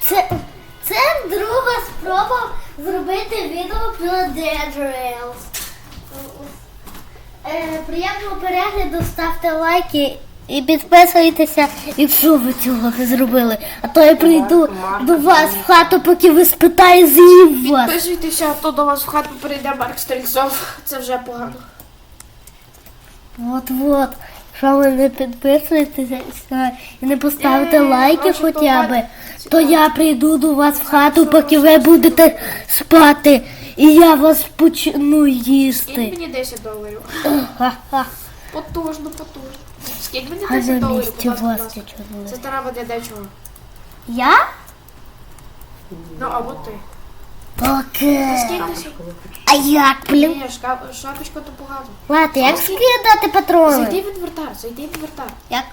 Це, це друга спроба зробити відео про Dead Rails. Е, приємного перегляду, ставте лайки і підписуйтеся, якщо ви цього не зробили. А то я прийду до вас в хату, поки ви спитає з'їв вас. Підписуйтеся, а то до вас в хату прийде Марк Стрільцов. Це вже погано. От-от. Якщо ви не підписуєтеся і не поставите Е, лайки хоча б, то я прийду до вас в хату, поки ви будете спати, і я вас почну Скинь їсти. мені 10 доларів. Ха-ха. Потужно, потужно. Скинь мені 10 на доларів, будь ласка, будь ласка. Це треба для дечого. Я? Ну, або ти. Скинь. А як, блін? Ні, шкап- шапочка то погано. Ладно, як скидати патрони? Зайди в інвертар, зайди в інвертар. Як?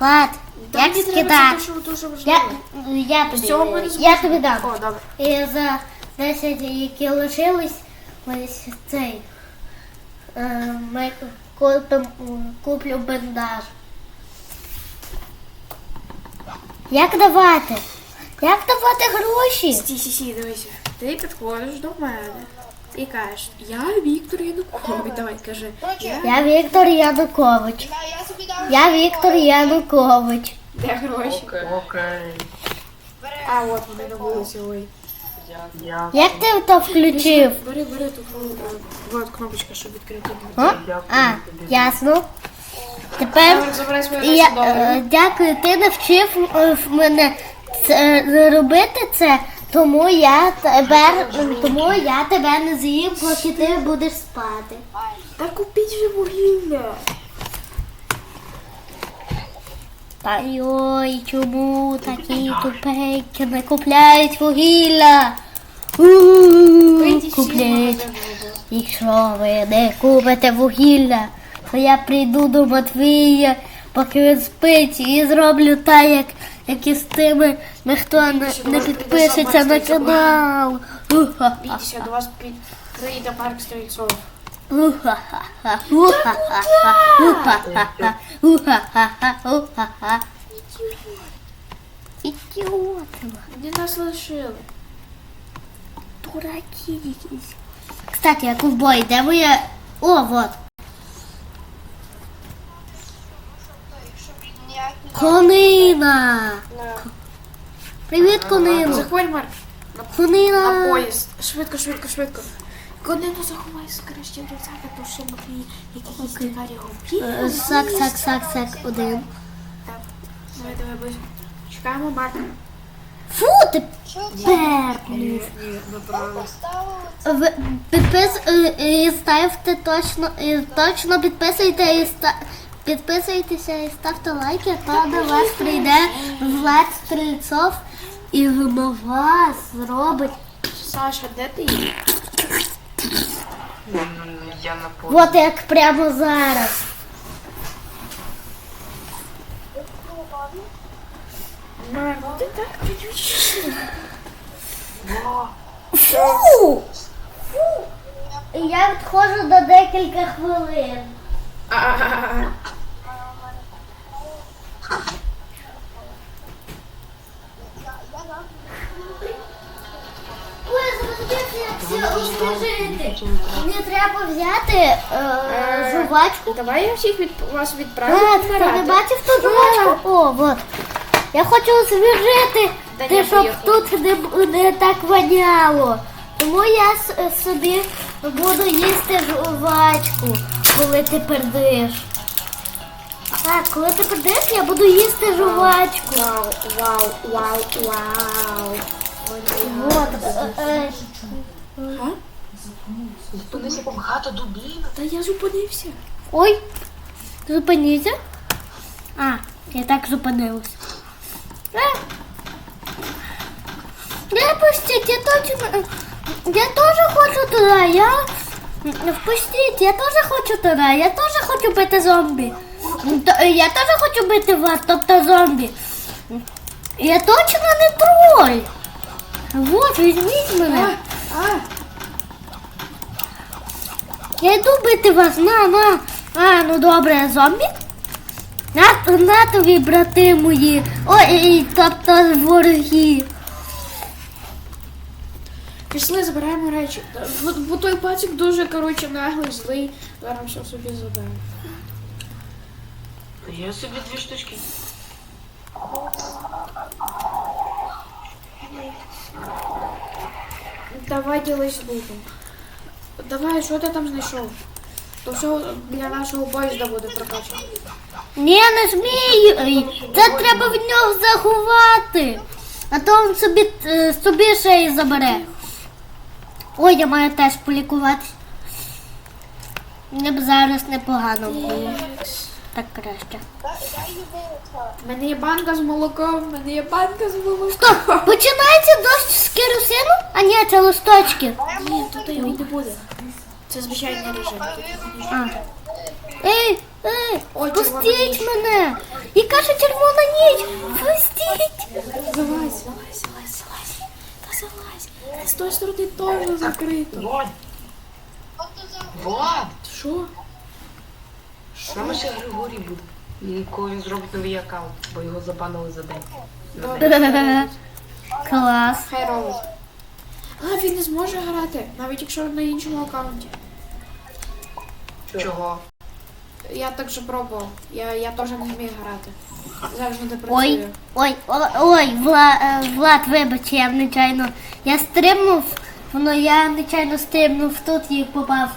Влад, Та як мені треба скидати? дуже- Я, я тобі, Всього ми я тобі дам. О, добре. І за 10, які лишились, ось цей. е, Ми купим, куплю бендаж. Як давати? Як давати гроші? Стій, сі, сі, дивися. Ти підходиш до мене і кажеш, я Віктор Янукович. Давай, кажи. Я... Я Віктор Янукович. Я Віктор Янукович. Де гроші? Окей. А, от вони на вулиці, ой. Я Як ти то включив? Бери, бери ту е, от кнопочка, щоб відкрити. А, а ясно. Тепер забирай свої я, 10 доларів. е, дякую, ти навчив е, мене це, робити це, тому я тебе, тому я тебе не з'їм, поки ти будеш спати. Та купіть же вугілля. Та ой, чому такі тупенькі не купляють вугілля? Куплять. Якщо ви не купите вугілля, то я прийду до Матвія, поки він спить, і зроблю так, як, як і з тими, ніхто не, не підпишеться на канал. Бійтеся, до вас під... прийде Марк Стрільцов. Уха-ха-ха. Уха-ха-ха. Уха-ха-ха. Уха-ха-ха. Уха-ха. Ідіоти. Де нас лишили? Дураки якісь. Кстати, а ковбой, де моя... О, вот. Конина! Привіт, конину! Заходь, Марк. На Конина! поїзд. Швидко, швидко, швидко. Конину заховай краще в рюкзак, а то ще Матвій якийсь тикар його Е, вб'є. Сак, сак, сак, сак, один. Так, давай, давай, ближче. Чекаємо Марка. Фу, ти пернув. Ви підпис е, і ставте точно, і точно підписуйте і ста, підписуйтеся і ставте лайки, а то до вас прийде Влад Стрільцов і на вас зробить. Саша, де ти є? я на поїзді. От як прямо зараз. Ти так. Фу! Фу! І Я відходжу до декілька хвилин. Освіжити. Мені треба взяти е, жувачку. Давай я всіх від вас відправлю. А, ти не бачив ту жувачку? О, вот. Я хочу освіжити, Та те, щоб поїхали. тут не, б- не так воняло. Тому я с- собі буду їсти жувачку, коли ти пердиш. Так, коли ти пердиш, я буду їсти жувачку. Вау, вау, вау, вау. Вот. е, е, Зупинися багато дубів. Та я зупинився. Ой, зупиніться. А, я так зупинилась. Е. Не пустіть, я точно. Я теж хочу туди. Я. Впустіть, я теж хочу туди. Я теж хочу бити зомбі. Т- Я теж хочу бити вас, тобто зомбі. Я точно не троль. Вот, візьміть мене. А, Я йду бити вас, на, на. А, ну добре, зомбі? На, на тобі, брати мої. Ой, і- тобто вороги. Пішли, забираємо речі. Бо, бо той пацик дуже, коротше, наглий, злий. Зараз все собі заберу. Я собі дві штучки. Давай ділись лутом. Давай, що ти там знайшов? То все для нашого поїзда буде прокачано. Ні, не змій. Це треба від нього заховати. А то він собі, е, собі ще і забере. Ой, я маю теж полікуватись. Мені б зараз непогано було. Так краще. У мене є банка з молоком, в мене є банка з молоком. Стоп! Починається дощ з керосину? А ні, це листочки. Ні, тут його не буде. Це звичайний режим. А. Ей, ей, пустіть мене! Яка ж червона ніч! Пустіть! Залазь, залазь, залазь, залазь. Та залазь. З тої сторони теж закрито. Вот. Вот. Що? Саме ще Григорій буде. І коли він зробить новий аккаунт, бо його забанили за день. Клас. Хай робить. А, він не зможе грати, навіть якщо на іншому аккаунті. Чого? Я так же пробував. Я, я теж не вмію грати. Завжди не Ой, працює. ой, ой, ой, Влад, Влад, вибач, я нечайно. Я стрибнув, воно я нечайно стрибнув тут і попав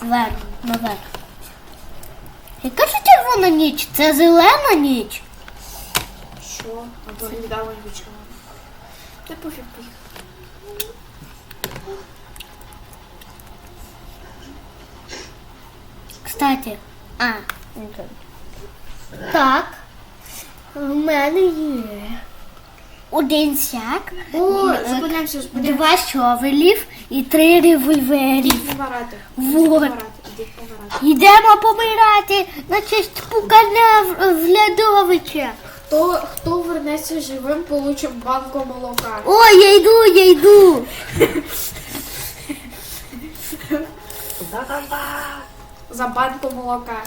зверху, наверх. Яка ж червона ніч? Це зелена ніч. Що? Або недавно нічого. Та пофіг поїхав. Кстати, а, не тут. Так. В мене є один сяк, О, е, два щовелів і три револьверів. Ідіть помирати. Вот. Ідіть помирати. Йдемо помирати на честь пукаля в- Влядовича. Хто, хто вернеться живим, получить банку молока. Ой, я йду, я йду. За банку молока.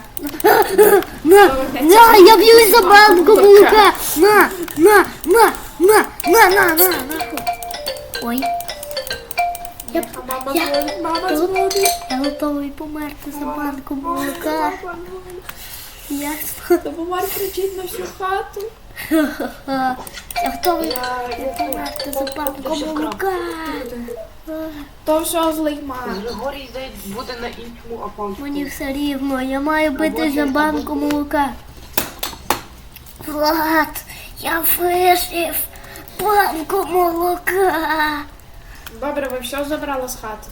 На, на, я б'юсь за банку молока. На, на, на, на, на, на, на, на. Ой, Я, мама я- дзвонить, мама я готовий померти за банку молока. Я, Допомар кричить на всю хату. я готовий померти за банку молока. То все злий мам. Григорій буде на іншому аккаунті. Мені все рівно, я маю бити за банку молока. Влад, я вижив банку молока. Добре, ви все забрали з хати.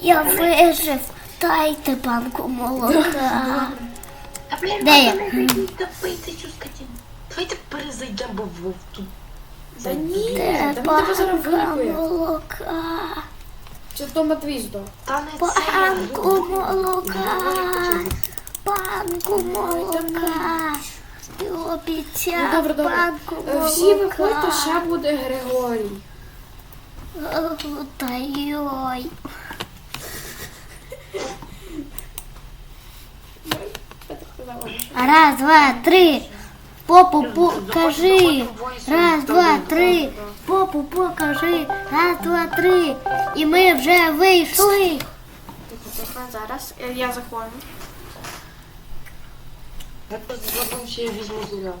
Я вижив. Дайте банку молока. Та блін, Де я? Давайте цю скотину. Давайте перезайдемо, бо вов тут. Та ні, Де та ми тебе зараз банка вилікує. молока? Чи то Матвій здох? Та не це. Банку молока. Банку молока. Ти Ну обіцяв добре, добре. банку Е, молока. Всі виходьте, ще буде Григорій. Та йой. Раз, два, три. Попу покажи. Раз, два, три. Попу покажи. Раз, два, три. І ми вже вийшли. Зараз. Я заходжу. Я просто забув, що я візьму зеля.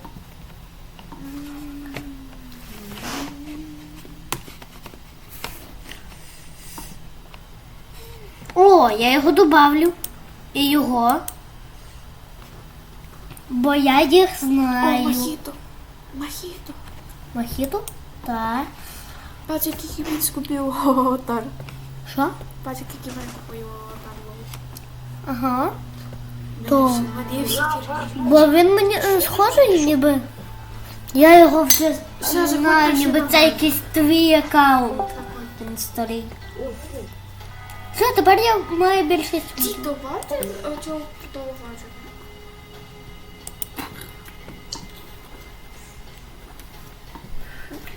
О, я його добавлю. І його. Бо я їх О, знаю. Махіто. Махіто. Так. Бачиш, який він скупив отар. Що? Бачиш, який він купив отар. Ага. То. Бо він мені е, схожий ніби. Я його вже знаю, ніби це якийсь твій аккаунт. Він старий. Все, тепер я маю більшість. Ті добавте цього продовжувача.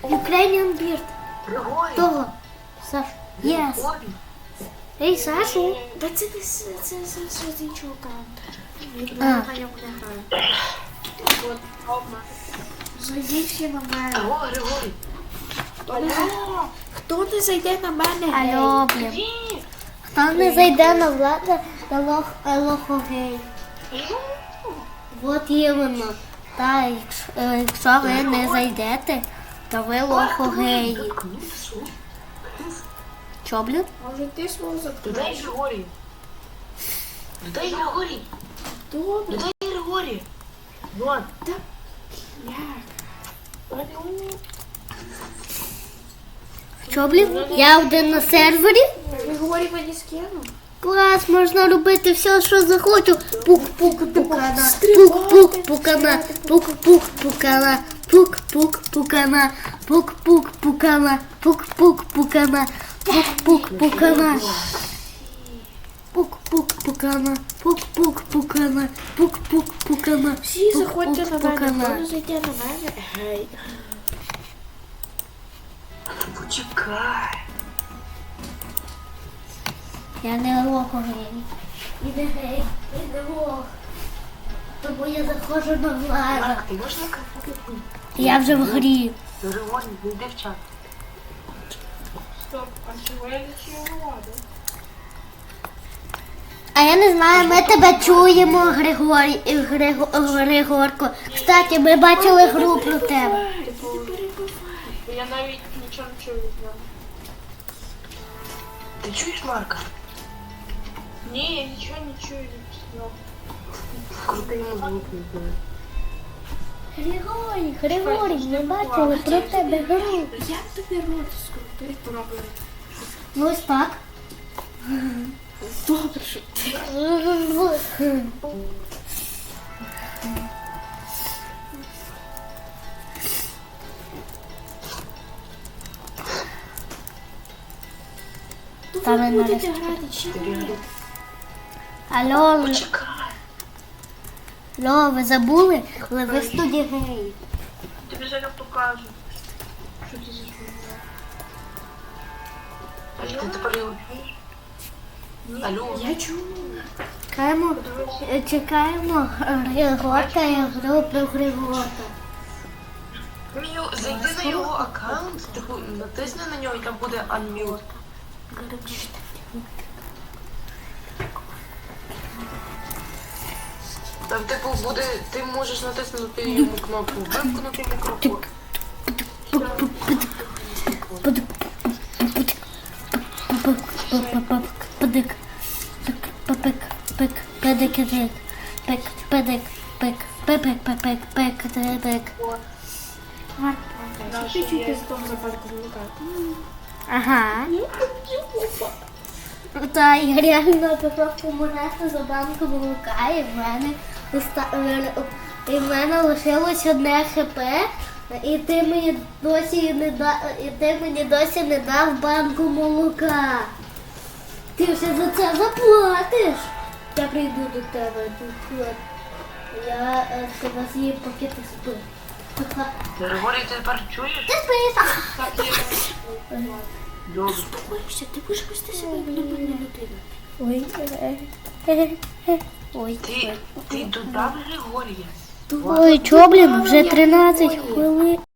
Ukrainian Beard. Григорій! Того. Саш. Yes. Григорій! Ей, Сашу. Та це не з- це з з іншого аккаунту. А. Я на ньому не граю. От, обма. Зайдіть всі на мене. Алло, Григорій. Хто не, хто не зайде на мене? гей? Алло, блін. Хто не зайде на владу, то лох, е, лохогей. От іменно. Та, якщо, е, якщо ви не зайдете, то ви лохогеї. Чо, блін? Може ти свого Додай заткнеш? Григорій. Додай Григорій. Добре. Додай Григорій. Влад. Як? Чо, блін? Я один на сервері. Григорій мені скинув. Клас, можна робити все, що захочу. Пук-пук пукана, пук-пук пукана, пук-пук пукана, пук-пук пукана, пук-пук пукана, пук-пук пукана, пук-пук пукана. Пук-пук пукана, пук-пук пукана, пук-пук пукана, Всі заходьте на пук-пук мене. Хто пукана. не зайде на мене? Гей. Почекай. Я не лох гей. Іде гей, іде лох. Тому я заходжу на владу. Ти можеш на? Я вже в грі. Григорій, зайди в чат. Стоп, а чого я не чую воду? А я не знаю, ми тебе чуємо, Григорій, е, Григо- Григорко. Кстати, ми бачили гру про тебе. Я навіть нічого не чую від нього. Ти чуєш Марка? Ні, я нічого не чую нього. Звук не знаю. Григорій, Григорій, ми бачили про тебе гру. Як тобі рот скрутити пробую? Ну ось так. Добре, що ти. Та ви будете грати чи ні? Алло, Почекай. алло, ви забули? Але ви в студії геї. Тобі зараз покажу. Що ти за Ти тепер його? Алло. Я чую. Чекаємо, е, чекаємо Григорка і гру про Григорка. Мію, зайди на його аккаунт, типу, натисни на нього і там буде unmute. Там, типу, буде, ти можеш натиснути йому кнопку, вимкнути мікрофон. Пик, пик, пик, педик, пик, пик, педик, пик, з того западку вмикати. Ага. Та я реально пішов помирати за банку молока, і в мене е, і в мене лишилось одне хп, і ти мені досі не да, і ти мені досі не дав банку молока. Ти вже за це заплатиш. Я прийду до тебе. Я е, з вас її поки ти спиш. Григорій, ти тепер чуєш? Ти спиш. Добре. Ти будеш вести себе як нормальна людина. Ой. Ой. Ти, ти додав Григорія? Ой, чо, блін, вже 13 хвилин.